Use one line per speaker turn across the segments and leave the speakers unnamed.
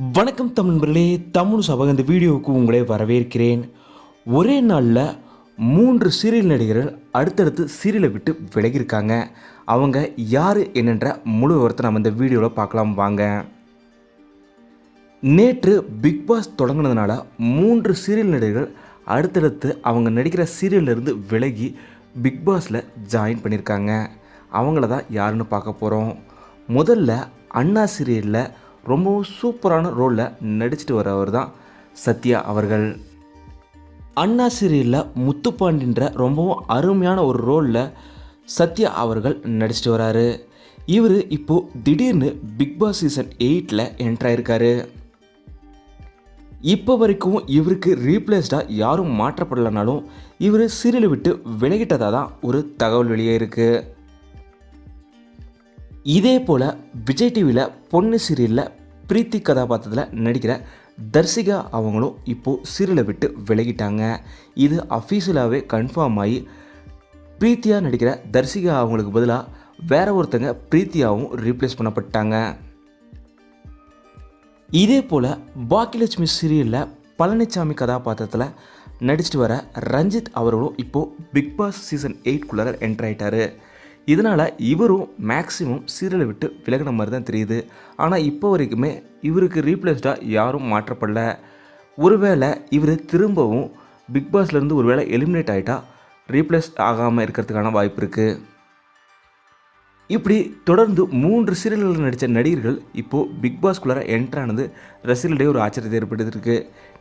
வணக்கம் தமிழ் நண்பர்களே தமிழ் சபக இந்த வீடியோவுக்கு உங்களை வரவேற்கிறேன். ஒரே நாளில் மூன்று சீரியல் நடிகர்கள் அடுத்தடுத்து சீரியலை விட்டு விலகியிருக்காங்க. அவங்க யார் என்னென்ற முழு விவரத்தை நம்ம இந்த வீடியோவில் பார்க்கலாம் வாங்க. நேற்று பிக் பாஸ் தொடங்கினதுனால மூன்று சீரியல் நடிகர்கள் அடுத்தடுத்து அவங்க நடிக்கிற சீரியல்லேருந்து விலகி பிக் பாஸில் ஜாயின் பண்ணியிருக்காங்க. அவங்கள தான் யாருன்னு பார்க்க போகிறோம் முதல்ல அண்ணா சீரியலில் ரொம்பவும் சூப்பரான ரோலில் நடிச்சிட்டு வரவர் தான் சத்யா அவர்கள். அண்ணா சீரியலில் முத்துப்பாண்டின்ற ரொம்பவும் அருமையான ஒரு ரோலில் சத்யா அவர்கள் நடிச்சிட்டு வராரு. இவர் இப்போது திடீர்னு பிக் பாஸ் சீசன் எயிட்டில் என்ட்ராயிருக்காரு இப்போ வரைக்கும் இவருக்கு ரீப்ளேஸ்டாக யாரும் மாற்றப்படலைனாலும் இவர் சீரியல் விட்டு விலகிட்டதாக தான் ஒரு தகவல் வெளியே இருக்குது இதே போல் விஜய் டிவியில் பொண்ணு சீரியலில் பிரீத்தி கதாபாத்திரத்தில் நடிக்கிற தர்சிகா அவங்களும் இப்போது சீரியலை விட்டு விலகிட்டாங்க. இது அஃபீஷியலாகவே கன்ஃபார்ம் ஆகி பிரீத்தியாக நடிக்கிற தர்சிகா அவங்களுக்கு பதிலாக வேற ஒருத்தங்க பிரீத்தியாகவும் ரீப்ளேஸ் பண்ணப்பட்டாங்க. இதே போல் பாக்கியலட்சுமி சீரியலில் பழனிசாமி கதாபாத்திரத்தில் நடிச்சிட்டு வர ரஞ்சித் அவர்களும் இப்போது பிக் பாஸ் சீசன் எயிட்குள்ளார என்டர் ஆயிட்டாரு. இதனால் இவரும் மேக்ஸிமம் சீரியலை விட்டு விலகின மாதிரி தான் தெரியுது. ஆனால் இப்போ வரைக்குமே இவருக்கு ரீப்ளேஸ்டாக யாரும் மாற்றப்படல. ஒருவேளை இவர் திரும்பவும் பிக் பாஸ்லேருந்து ஒருவேளை எலிமினேட் ஆகிட்டா ரீப்ளேஸ் ஆகாமல் இருக்கிறதுக்கான வாய்ப்பு இருக்குது இப்படி தொடர்ந்து மூன்று சீரியல்களில் நடித்த நடிகர்கள் இப்போது பிக் பாஸ்குள்ளார என்ட்ரானது ரசிகர்களிடையே ஒரு ஆச்சரியத்தை ஏற்படுத்தியிருக்கு.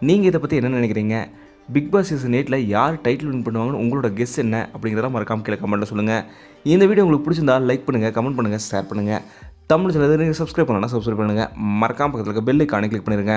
நீங்கள் இதை பற்றி என்ன நினைக்கிறீங்க? பிக் பாஸ் சீசன் எயிட்டில் யார் டைட்டில் வின் பண்ணுவாங்கன்னு உங்களோட கெஸ் என்ன அப்படிங்கிறத மறக்காம கீழே கமெண்ட்டில் சொல்லுங்கள் இந்த வீடியோ உங்களுக்கு பிடிச்சிருந்தால் லைக் பண்ணுங்கள் கமெண்ட் பண்ணுங்கள் ஷேர் பண்ணுங்கள் தமிழ் சேனல் நீங்கள் சப்ஸ்கிரைப் பண்ணலாம் சப்ஸ்கிரைப் பண்ணுங்கள் மறக்காம பக்கத்தில் இருக்க பெல் ஐக்கானை கிளிக் பண்ணிடுங்க